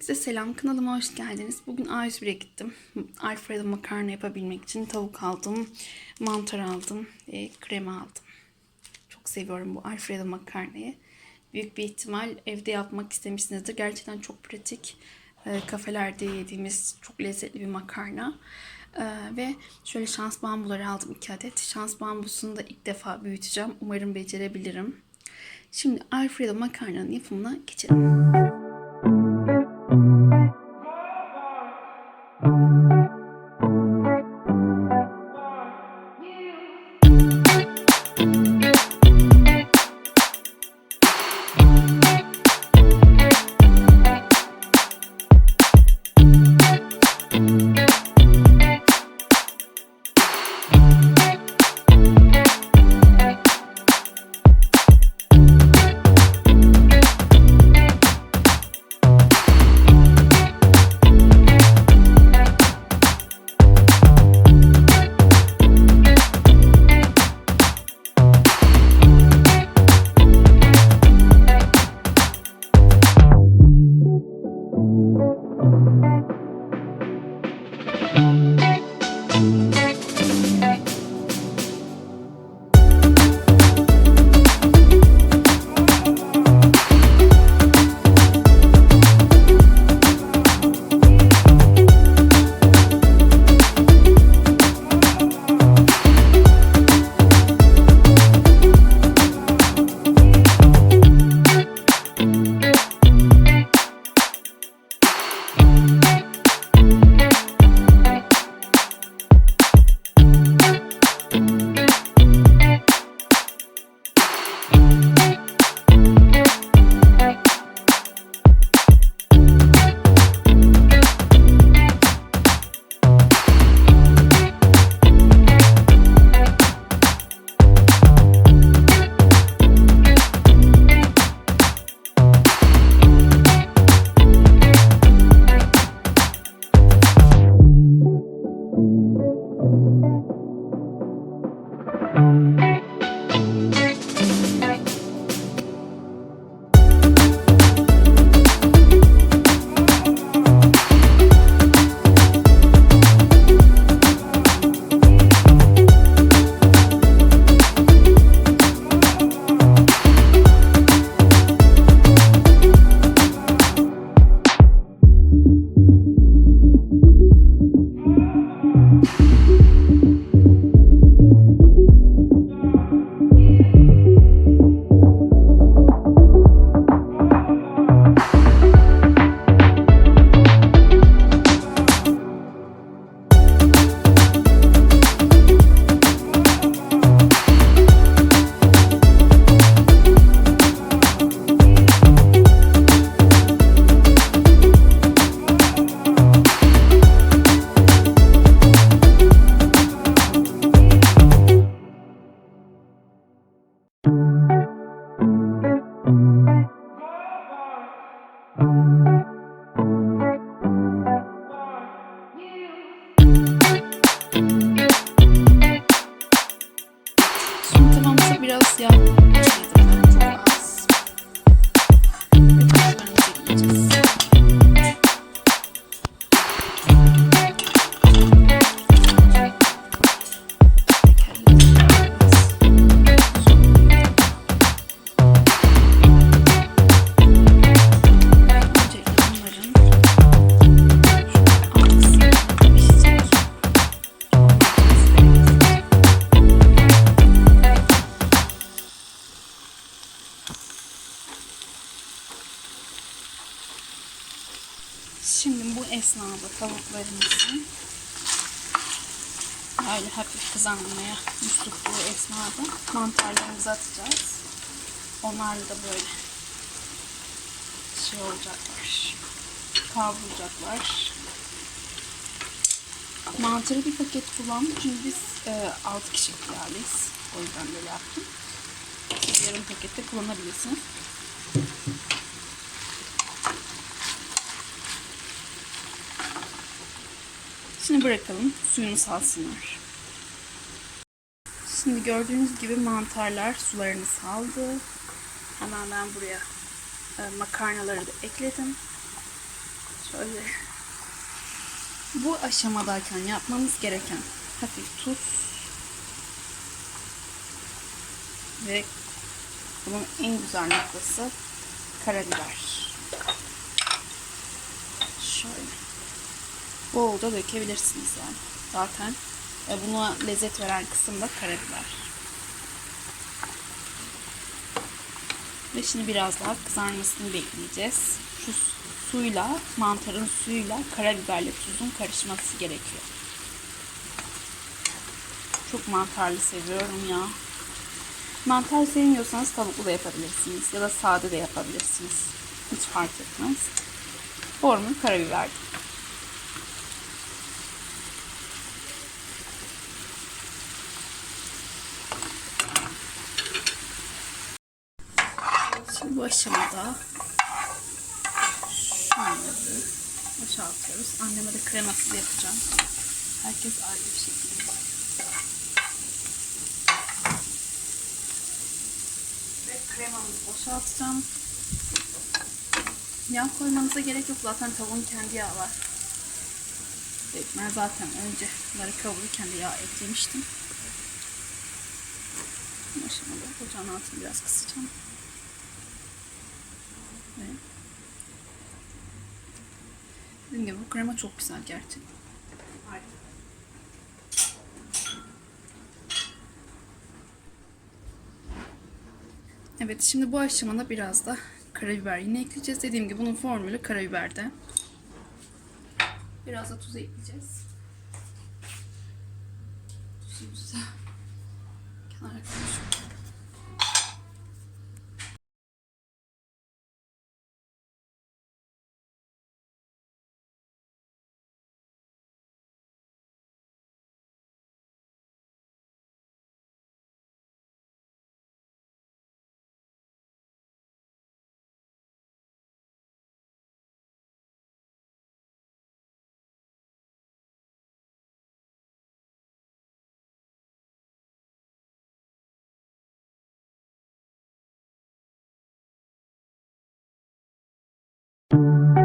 Herkese selam. Kanalıma hoş geldiniz. Bugün A101'e gittim. Alfredo makarna yapabilmek için tavuk aldım, mantar aldım, e, krema aldım. Çok seviyorum bu Alfredo makarnayı. Büyük bir ihtimal evde yapmak istemişsinizdir. Gerçekten çok pratik. E, kafelerde yediğimiz çok lezzetli bir makarna. E, ve şöyle şans bambuları aldım iki adet. Şans bambusunu da ilk defa büyüteceğim. Umarım becerebilirim. Şimdi Alfredo makarnanın yapımına geçelim. home. Şimdi bu esnada tavuklarımızı böyle hafif kızarmaya yüz tuttuğu esnada mantarlarımızı atacağız. Onlar da böyle şey olacaklar. Kavrulacaklar. Mantarı bir paket kullandım çünkü biz e, 6 kişilik bir. O yüzden böyle yaptım. Siz yarım pakette kullanabilirsiniz. Bırakalım suyunu salsınlar. Şimdi gördüğünüz gibi mantarlar sularını saldı. Hemen ben buraya e, makarnaları da ekledim. Şöyle. Bu aşamadayken yapmamız gereken hafif tuz ve bunun en güzel noktası karabiber. Şöyle. Bolca dökebilirsiniz yani. Zaten e, buna lezzet veren kısım da karabiber. Ve şimdi biraz daha kızarmasını bekleyeceğiz. Şu suyla, mantarın suyuyla karabiberle tuzun karışması gerekiyor. Çok mantarlı seviyorum ya. Mantar sevmiyorsanız tavuklu da yapabilirsiniz. Ya da sade de yapabilirsiniz. Hiç fark etmez. Formül karabiber. Şimdi aşamada şunları boşaltıyoruz. Anneme de kremasız yapacağım. Herkes ayrı bir şekilde. Ve kremamızı boşaltacağım. Yağ koymanıza gerek yok. Zaten tavuğun kendi yağı var. Ben zaten önce bunları kavururken de yağ eklemiştim. Bu aşamada ocağın altını biraz kısacağım. Ve Dediğim gibi bu krema çok güzel gerçekten. Evet şimdi bu aşamada biraz da karabiber yine ekleyeceğiz. Dediğim gibi bunun formülü karabiberde. Biraz da tuz ekleyeceğiz. Tuzumuzu da kenara koyalım. Ve